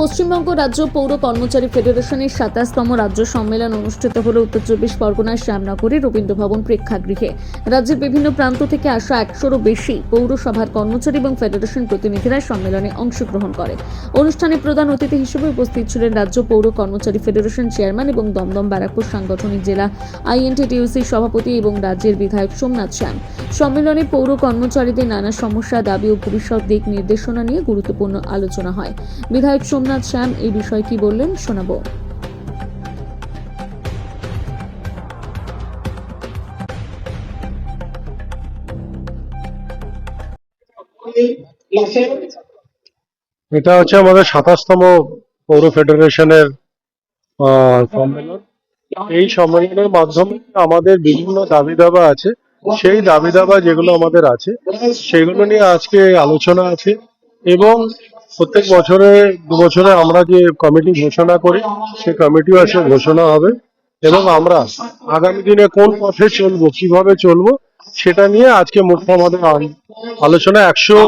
পশ্চিমবঙ্গ রাজ্য পৌর কর্মচারী ফেডারেশনের সাতাশতম রাজ্য সম্মেলন অনুষ্ঠিত হল উত্তর চব্বিশ পরগনার শ্যামনগরে রবীন্দ্র ভবন প্রেক্ষাগৃহে। রাজ্যের বিভিন্ন প্রান্ত থেকে আসা একশোরও বেশি পৌরসভার কর্মচারী এবং ফেডারেশন প্রতিনিধিরা সম্মেলনে অংশগ্রহণ করে। অনুষ্ঠানে প্রধান অতিথি হিসেবে উপস্থিত ছিলেন রাজ্য পৌর কর্মচারী ফেডারেশন চেয়ারম্যান এবং দমদম ব্যারাকপুর সাংগঠনিক জেলা আইএনটিটিউসির সভাপতি এবং রাজ্যের বিধায়ক সোমনাথ শ্যাম। সম্মেলনে পৌর কর্মচারীদের নানা সমস্যা, দাবি ও ভবিষ্যৎ দিক নির্দেশনা নিয়ে গুরুত্বপূর্ণ আলোচনা হয়। বিধায়ক সোমনাথ শ্যাম, এই বিষয়ে কি বললেন শোনাবো। এটা হচ্ছে আমাদের সাতাশতম পৌর ফেডারেশনের সম্মেলন। এই সম্মেলনের মাধ্যমে আমাদের বিভিন্ন দাবি দাবা আছে। সেই দাবি দাবা যেগুলো আমাদের আছে, সেগুলো নিয়ে আজকে আলোচনা আছে এবং প্রত্যেক বছরে, দু বছরে আমরা যে কমিটি ঘোষণা করি সে কমিটিও আছে ঘোষণা হবে এবং আমরা আগামী দিনে কোন পথে চলবো, কীভাবে চলবো, সেটা নিয়ে আজকে মুখ্য আমাদের আলোচনা একশো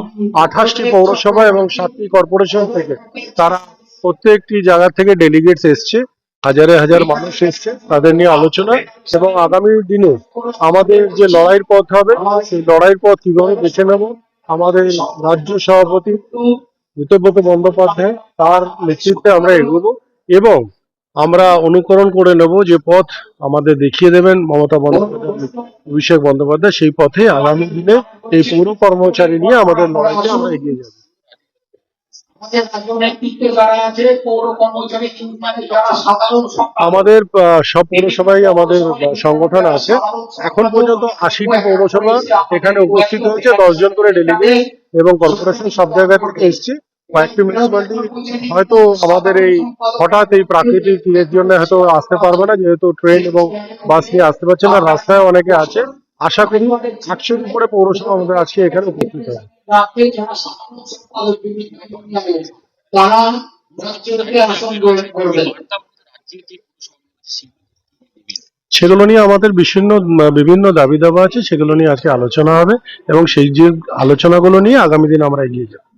আঠাশটি পৌরসভা এবং সাতটি কর্পোরেশন থেকে। তারা প্রত্যেকটি জায়গা থেকে ডেলিগেটস এসছে, হাজারে হাজার মানুষ এসছে তাদের নিয়ে আলোচনা এবং আগামী দিনে আমাদের যে লড়াইয়ের পথ হবে, সেই লড়াইয়ের পথ কীভাবে বেছে নেব, আমাদের রাজ্য সভাপতি ঋতব্রত বন্দ্যোপাধ্যায় তার নেতৃত্বে আমরা এগোবো এবং আমরা অনুকরণ করে নেব যে পথ আমাদের দেখিয়ে দেবেন মমতা বন্দ্যোপাধ্যায় অভিষেক বন্দ্যোপাধ্যায় সেই পথে আগামী দিনে এই পৌর কর্মচারী নিয়ে আমাদের লড়াইতে আমরা এগিয়ে যাব। আমাদের সব পৌরসভায় আমাদের সংগঠন আছে। এখন পর্যন্ত আশিটি পৌরসভা এখানে উপস্থিত হয়েছে দশজন করে ডেলিগেট এবং কর্পোরেশন সব জায়গা থেকে এসছে। কয়েকটি মিউনিসিপালিটি হয়তো আমাদের এই হঠাৎ এই প্রাকৃতিক ইয়ের জন্য হয়তো আসতে পারবে না যেহেতু ট্রেন এবং বাস নিয়ে আসতে পারছে না রাস্তায় অনেকে আছে। আশা করি একশোর উপরে পৌরসভা আমাদের আজকে এখানে উপস্থিত পর্যায়ে, তারা রাজ্য থেকে আসন গ্রহণ করবেন। সেগুলো নিয়ে আমাদের বিভিন্ন বিভিন্ন দাবি দাবা আছে, সেগুলো নিয়ে আজকে আলোচনা হবে এবং সেই যে আলোচনাগুলো নিয়ে আগামী দিন আমরা এগিয়ে যাব।